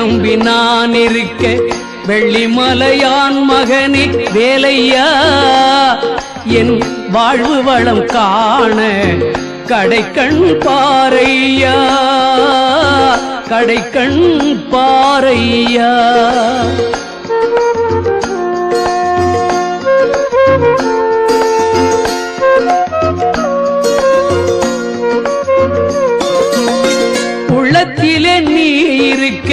நம்பி நான் இருக்க வெள்ளிமலையான் மகனே வேலையா? என் வாழ்வு வளம் காண கடைக்கண் பாறையா? கடைக்கண் பாறையா? உள்ளத்திலே நீ இருக்க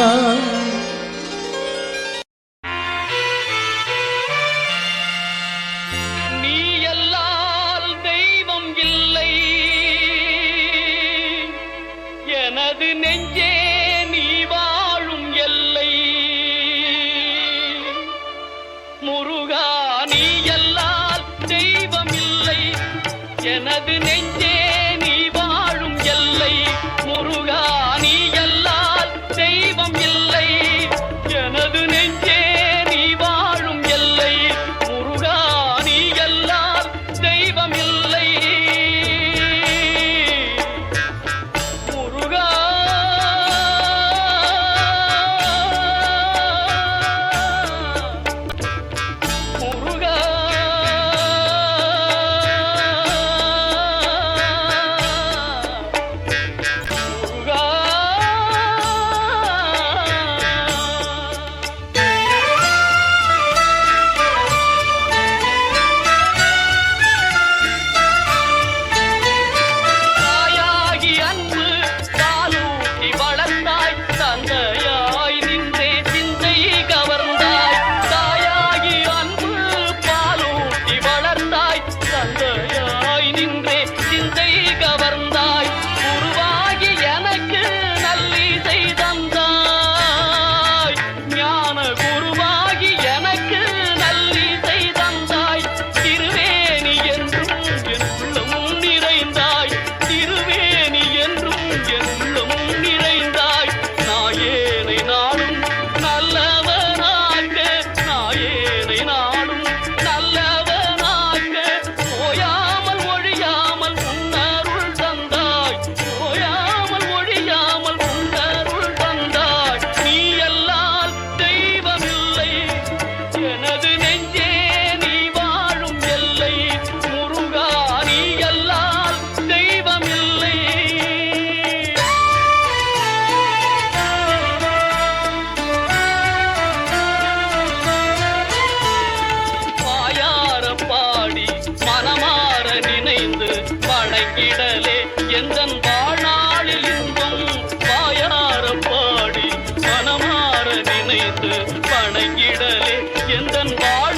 Chandan Bar.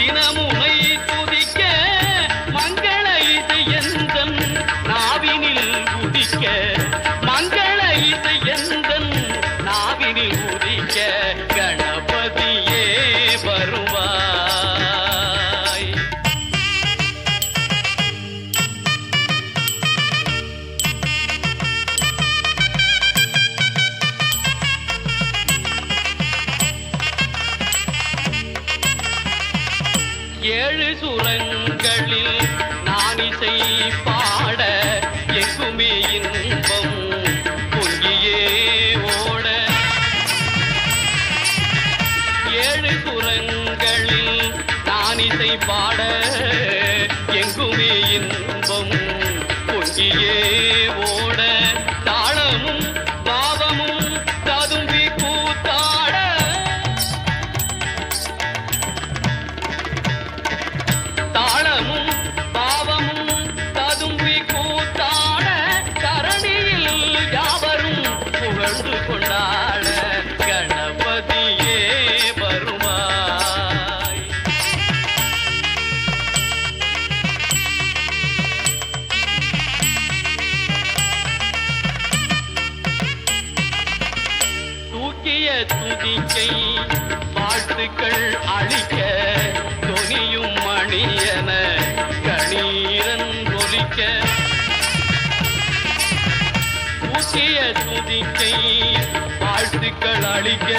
Dina. புறங்களில் நான் இசை பாட எங்குமே இன்பம் துதிக்கை. வாழ்த்துக்கள் அழிக்க துணியும் மணியன கணீரன் ஒலிக்க ஊசிய துதிக்கை. வாழ்த்துக்கள் அழிக்க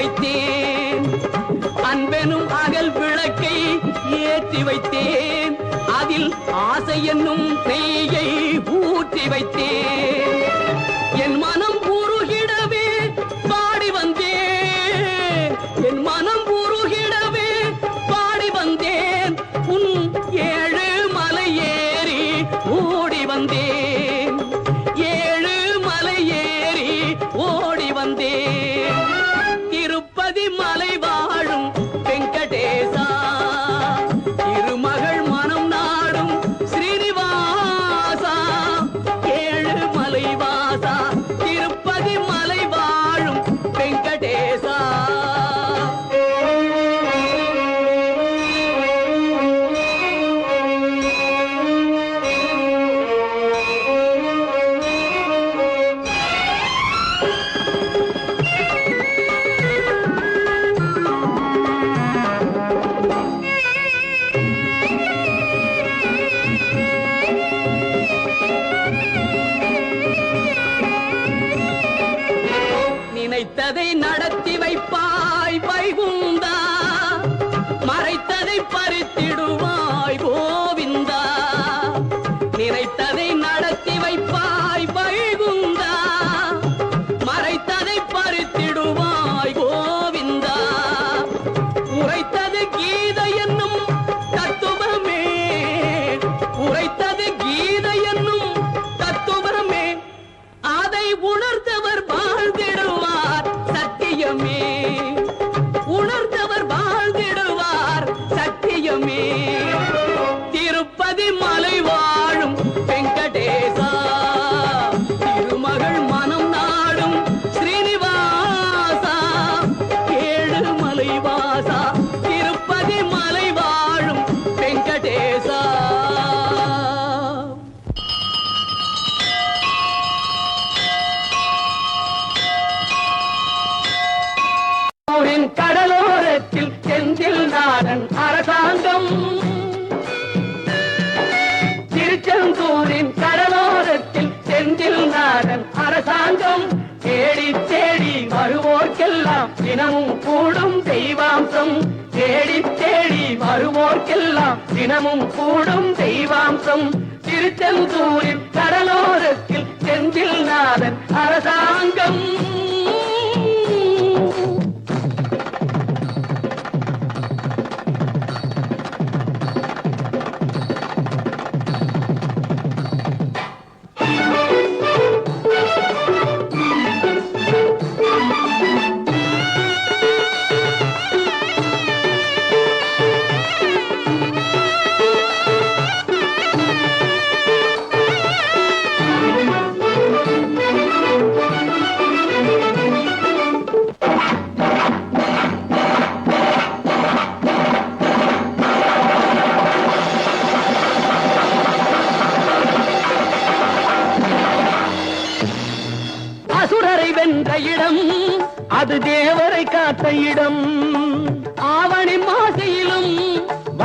வைத்தேன். அன்பெனும் அகல் விளக்கை ஏற்றி வைத்தேன். அதில் ஆசை என்னும் நெய்யை ஊற்றி வைத்தேன்.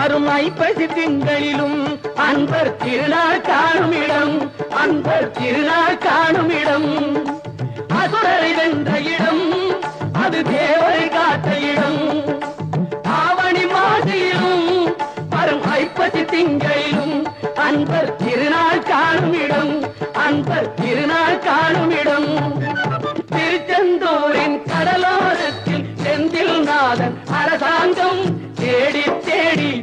வரும் ஐப்பசி திங்களிலும் அன்பர் திருநாள் காணும் இடம் அன்பர் திருநாள் காணும் இடம். அசுரரை வென்ற இடம் அது தேவரை காத்த இடம். ஆவணி மாசையிலும் வரும் ஐப்பசி திங்களிலும் அன்பர் திருநாள் காணும் இடம் அன்பர் திருநாள் காணும் இடம். திருச்செந்தூரின் கடலோரத்தில் செந்தில் நாதன் அரசாங்கம் தேடி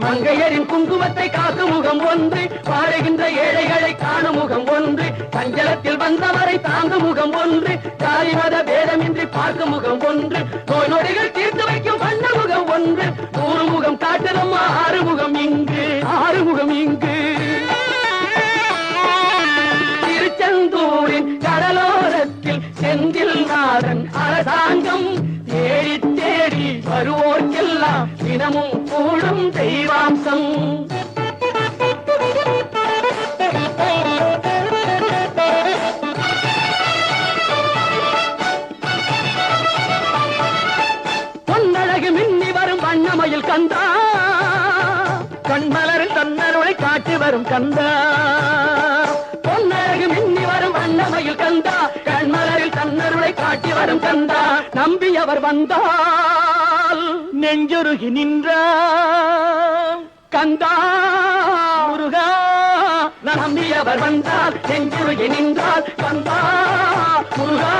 மங்கையரின் குங்குமத்தை காக்கும் முகம் ஒன்று பாடுகின்ற ஏழைகளை காணும் முகம் ஒன்று சஞ்சலத்தில் வந்தவரை தாங்கும் முகம் ஒன்று ஜாதி பேதமின்றி பார்க்கும் முகம் ஒன்று நோய் நொடிகள் தீர்த்து வைக்கும் வண்ண முகம் ஒன்று நூறு முகம் காட்டுதம்மா ஆறு முகம் இங்கு ஆறு முகம் இங்கு. திருச்செந்தூரின் கடலோரத்தில் செந்தில் நாதன் அரசாங்கம் தேடி தேடி வருவோர்க்கெல்லாம் தினமும் கூடும் தெய்வாம்சம். பொன்னழகு மின்னி வரும் வண்ணமயில் கந்தா. கண்மலரில் தன்னருளை காட்டி வரும் கந்தா. பொன்னழகு மின்னி வரும் வண்ணமயில் கந்தா. கண்மலர் காட்சி காட்டி வரும் கந்தா நம்பியவர் வந்தால் நெஞ்சொருகி நின்ற கந்தா. முருகா நம்பியவர் வந்தால் நெஞ்சுருகி நின்றால் கந்தா. முருகா